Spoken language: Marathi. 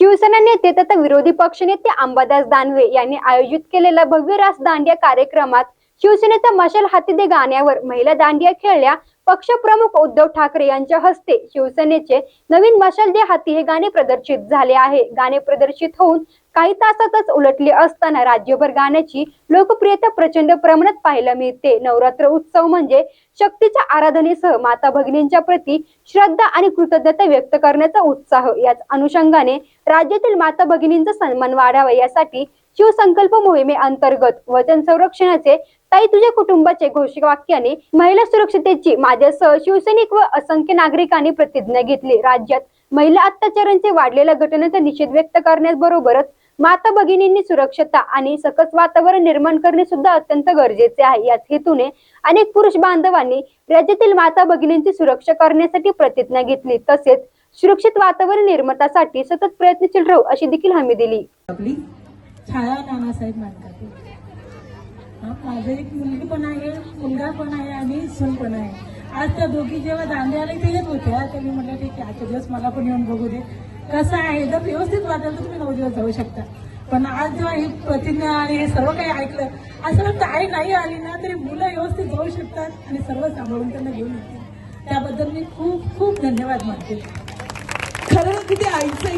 शिवसेना नेते तथा विरोधी पक्षनेते अंबादास दानवे यांनी आयोजित केलेल्या भव्य रास दांडिया कार्यक्रमात शिवसेनेचा मशाल हाती दे गाण्यावर महिला दांडिया खेळल्या. पक्षप्रमुख उद्धव ठाकरे यांच्या हस्ते शिवसेनेचे नवीन मशाल दे हाती हे गाणे प्रदर्शित झाले आहे. गाणे प्रदर्शित होऊन काही तासातच उलटले असताना राज्यभर गाण्याची लोकप्रियता प्रचंड प्रमाणात पाहायला मिळते. नवरात्र उत्सव म्हणजे शक्तीच्या आराधनेसह माता भगिनींच्या प्रती श्रद्धा आणि कृतज्ञता व्यक्त करण्याचा उत्साह. याच अनुषंगाने राज्यातील माता भगिनींचा सन्मान वाढावा यासाठी शिवसंकल्प मोहिमेअंतर्गत वचन संरक्षणाचे ताई तुझ्या कुटुंबाचे घोषवाक्याने महिला सुरक्षतेची माझ्यासह शिवसैनिक व असंख्य नागरिकांनी प्रतिज्ञा घेतली. राज्यात महिला अत्याचारांचे वाढलेल्या घटनेचा निषेध व्यक्त करण्याबरोबरच माता भगिनींनी सुरक्षता आणि सकस वातावरण निर्माण करणे सुद्धा अत्यंत गरजेचे आहे. याच हेतूने अनेक पुरुष बांधवांनी राज्यातील माता भगिनींची सुरक्षा करण्यासाठी प्रतिज्ञा घेतली. तसेच सुरक्षित वातावरण निर्मातासाठी सतत प्रयत्नशील राहू अशी देखील हमी दिली. आपली छाया नानासाहेब मानतात. हा, माझं एक मुलगी पण आहे मुलगा पण आहे आणि सून पण आहे. आज त्या दोघी जेव्हा दांडे आले ते येत होत्या तर मी म्हटलं ठीक आहे आजच्या दिवस मला पण येऊन बघू दे. कसं आहे जर व्यवस्थित वाटेल तर तुम्ही नऊ दिवस जाऊ शकता. पण आज जेव्हा ही प्रतिज्ञा आणि हे सर्व काही ऐकलं असं वाटतं आई नाही आली ना तरी मुलं व्यवस्थित जाऊ शकतात आणि सर्व सांभाळून त्यांना घेऊन येतील. त्याबद्दल मी खूप खूप धन्यवाद मानते. खरं किती आईचं